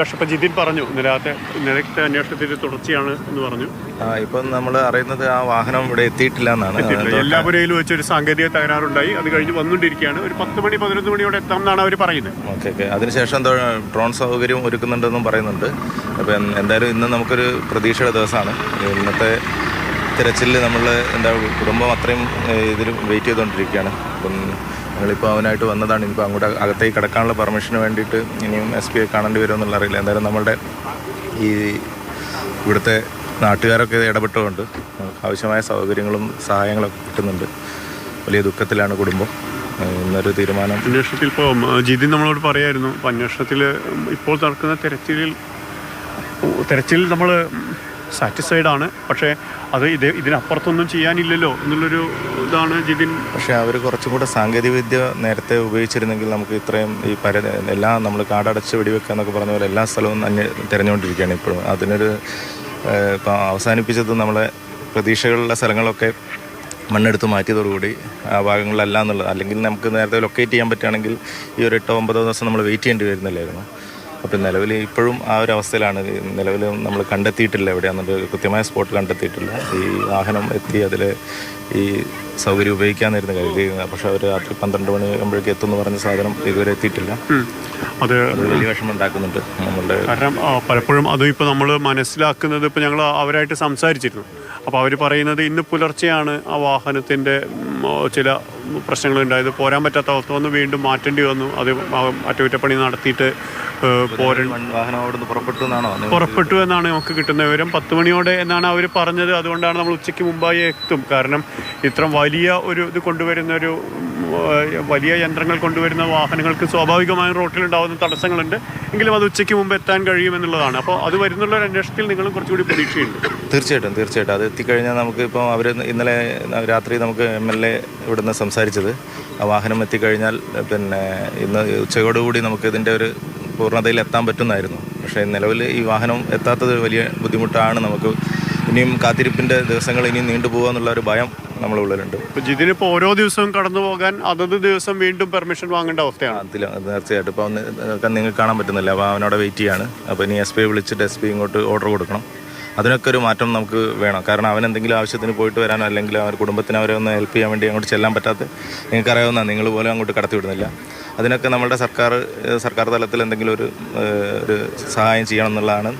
പക്ഷെ ജിതിൻ പറഞ്ഞു ഇന്നലത്തെ നിരക്ത അന്വേഷണത്തിന്റെ തുടർച്ചയാണ് എന്ന് പറഞ്ഞു. ആ, ഇപ്പം നമ്മൾ അറിയുന്നത് ആ വാഹനം ഇവിടെ എത്തിയിട്ടില്ല എന്നാണ്. എല്ലാ പുരയിലും വെച്ച് ഒരു സാങ്കേതിക തകരാറുണ്ടായി. അത് കഴിഞ്ഞ് വന്നുകൊണ്ടിരിക്കുകയാണ്. ഒരു പത്ത് മണി പതിനൊന്ന് മണിയോടെ എത്താം എന്നാണ് അവർ പറയുന്നത്. Okay okay. അതിനുശേഷം എന്തോ ഡ്രോൺ സൗകര്യം ഒരുക്കുന്നുണ്ടെന്നും പറയുന്നുണ്ട്. അപ്പം എന്തായാലും ഇന്ന് നമുക്കൊരു പ്രതീക്ഷയുടെ ദിവസമാണ്. ഇന്നത്തെ തിരച്ചിലിൽ നമ്മൾ എന്താ കുടുംബം അത്രയും ഇതിൽ വെയിറ്റ് ചെയ്തുകൊണ്ടിരിക്കുകയാണ്. അപ്പം ഞങ്ങളിപ്പോൾ അവനായിട്ട് വന്നതാണ്. ഇനിയിപ്പോൾ അങ്ങോട്ട് അകത്തേക്ക് കിടക്കാനുള്ള പെർമിഷന് വേണ്ടിയിട്ട് ഇനിയും എസ് പി ഐ കാണേണ്ടി വരുമെന്നുള്ള അറിയില്ല എന്തായാലും നമ്മളുടെ ഈ ഇവിടുത്തെ നാട്ടുകാരൊക്കെ ഇടപെട്ടുകൊണ്ട് ആവശ്യമായ സൗകര്യങ്ങളും സഹായങ്ങളൊക്കെ കിട്ടുന്നുണ്ട്. വലിയ ദുഃഖത്തിലാണ് കുടുംബം. എന്നൊരു തീരുമാനം. അന്വേഷണത്തിൽ ഇപ്പോൾ ജിതി നമ്മളോട് പറയായിരുന്നു. അന്വേഷണത്തിൽ ഇപ്പോൾ നടക്കുന്ന തെരച്ചിലിൽ തെരച്ചിൽ നമ്മൾ സാറ്റിസ്ഫൈഡ് ആണ്. പക്ഷേ അത് ഇത് ഇതിനപ്പുറത്തൊന്നും ചെയ്യാനില്ലല്ലോ എന്നുള്ളൊരു ഇതാണ് ജിതിൻ. പക്ഷേ അവർ കുറച്ചും കൂടെ സാങ്കേതികവിദ്യ നേരത്തെ ഉപയോഗിച്ചിരുന്നെങ്കിൽ നമുക്ക് ഇത്രയും ഈ പര എല്ലാം നമ്മൾ കാടടച്ച് വെടിവെക്കുക എന്നൊക്കെ പറഞ്ഞ പോലെ എല്ലാ സ്ഥലവും അന്യ തിരഞ്ഞുകൊണ്ടിരിക്കുകയാണ് ഇപ്പോഴും. അതിനൊരു ഇപ്പം അവസാനിപ്പിച്ചത് നമ്മളെ പ്രതീക്ഷകളുള്ള സ്ഥലങ്ങളൊക്കെ മണ്ണെടുത്ത് മാറ്റിയതോടുകൂടി ആ ഭാഗങ്ങളിലല്ല എന്നുള്ളത്. അല്ലെങ്കിൽ നമുക്ക് നേരത്തെ ലൊക്കേറ്റ് ചെയ്യാൻ പറ്റുകയാണെങ്കിൽ ഈ ഒരു എട്ടോ ഒമ്പതോ ദിവസം നമ്മൾ വെയിറ്റ് ചെയ്യേണ്ടി വരുന്നില്ലായിരുന്നു. അപ്പം നിലവിൽ ഇപ്പോഴും ആ ഒരു അവസ്ഥയിലാണ്. നിലവിൽ നമ്മൾ കണ്ടെത്തിയിട്ടില്ല എവിടെയാണെന്നുണ്ട് കൃത്യമായ സ്പോട്ട് കണ്ടെത്തിയിട്ടില്ല. ഈ വാഹനം എത്തി അതിൽ ഈ സൗകര്യം ഉപയോഗിക്കാമെന്നായിരുന്നു കരുതി പക്ഷെ അവർ രാത്രി പന്ത്രണ്ട് മണി ആകുമ്പോഴേക്ക് എത്തുമെന്ന് പറഞ്ഞ സാധനം ഇതുവരെ എത്തിയിട്ടില്ല. അത്. വലിയ വിഷമം ഉണ്ടാക്കുന്നുണ്ട് നമ്മളുടെ കാരണം പലപ്പോഴും അതും ഇപ്പോൾ നമ്മൾ മനസ്സിലാക്കുന്നത് ഇപ്പോൾ ഞങ്ങൾ അവരായിട്ട് സംസാരിച്ചിരുന്നു. അപ്പോൾ അവർ പറയുന്നത് ഇന്ന് പുലർച്ചെയാണ് ആ വാഹനത്തിന്റെ ചില പ്രശ്നങ്ങൾ ഉണ്ടായത് പോരാൻ പറ്റാത്ത അവസ്ഥ വന്ന് വീണ്ടും മാറ്റേണ്ടി വന്നു. അത് അറ്റകുറ്റപ്പണി നടത്തിയിട്ട് പുറപ്പെട്ടു എന്നാണ് നമുക്ക് കിട്ടുന്ന വിവരം. പത്ത് മണിയോടെ എന്നാണ് അവർ പറഞ്ഞത്. അതുകൊണ്ടാണ് നമ്മൾ ഉച്ചയ്ക്ക് മുമ്പായി എത്തും. കാരണം ഇത്ര വലിയ ഒരു ഇത് കൊണ്ടുവരുന്ന ഒരു വലിയ യന്ത്രങ്ങൾ കൊണ്ടുവരുന്ന വാഹനങ്ങൾക്ക് സ്വാഭാവികമായും റോട്ടിലുണ്ടാകുന്ന തടസ്സങ്ങളുണ്ട്. എങ്കിലും അത് ഉച്ചയ്ക്ക് മുമ്പ് എത്താൻ കഴിയുമെന്നുള്ളതാണ് അപ്പോൾ അത് വരുന്നുള്ള ഒരു അന്വേഷണത്തിൽ നിങ്ങളും കുറച്ചുകൂടി പ്രതീക്ഷയുണ്ട്. തീർച്ചയായിട്ടും തീർച്ചയായിട്ടും. അത് എത്തിക്കഴിഞ്ഞാൽ നമുക്ക് ഇപ്പോൾ അവർ ഇന്നലെ രാത്രി നമുക്ക് എം എൽ എ ഇവിടുന്ന് സംസാരിച്ചത്. ആ വാഹനം എത്തിക്കഴിഞ്ഞാൽ പിന്നെ ഇന്ന് ഉച്ചയോടുകൂടി നമുക്ക് ഇതിന്റെ ഒരു പൂർണതയിൽ എത്താൻ പറ്റുന്നതായിരുന്നു പക്ഷേ നിലവിൽ ഈ വാഹനം എത്താത്തത് വലിയ ബുദ്ധിമുട്ടാണ് നമുക്ക് ഇനിയും കാത്തിരിപ്പിന്റെ ദിവസങ്ങൾ ഇനിയും നീണ്ടുപോകുക എന്നുള്ള ഒരു ഭയം നമ്മളുള്ളിലുണ്ട് ഉള്ളിലുണ്ട്. ഇപ്പോൾ ജിതിനിപ്പോൾ ഓരോ ദിവസവും കടന്നു പോകാൻ അതത് ദിവസം വീണ്ടും പെർമിഷൻ വാങ്ങേണ്ട അവസ്ഥയാണ്. അതിൽ തീർച്ചയായിട്ടും. ഇപ്പോൾ നിങ്ങൾക്ക് കാണാൻ പറ്റുന്നില്ല. അപ്പോൾ അവനോട് വെയിറ്റ് ചെയ്യാണ്. അപ്പോൾ ഇനി എസ് പി വിളിച്ചിട്ട് എസ് പി ഇങ്ങോട്ട് ഓർഡർ കൊടുക്കണം. അതിനൊക്കെ ഒരു മാറ്റം നമുക്ക് വേണം. കാരണം അവൻ എന്തെങ്കിലും ആവശ്യത്തിന് പോയിട്ട് വരാനോ അല്ലെങ്കിൽ അവർ കുടുംബത്തിന് അവരെ ഒന്ന് ഹെൽപ്പ് ചെയ്യാൻ വേണ്ടി അങ്ങോട്ട് ചെല്ലാൻ പറ്റാത്ത നിങ്ങൾക്കറിയാവുന്ന നിങ്ങൾ പോലും അങ്ങോട്ട് കടത്തി വിടുന്നില്ല. അതിനൊക്കെ നമ്മുടെ സർക്കാർ സർക്കാർ തലത്തിൽ എന്തെങ്കിലും ഒരു ഒരു സഹായം ചെയ്യണം എന്നുള്ളതാണ്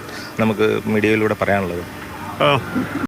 നമുക്ക് മീഡിയയിലൂടെ പറയാനുള്ളത്.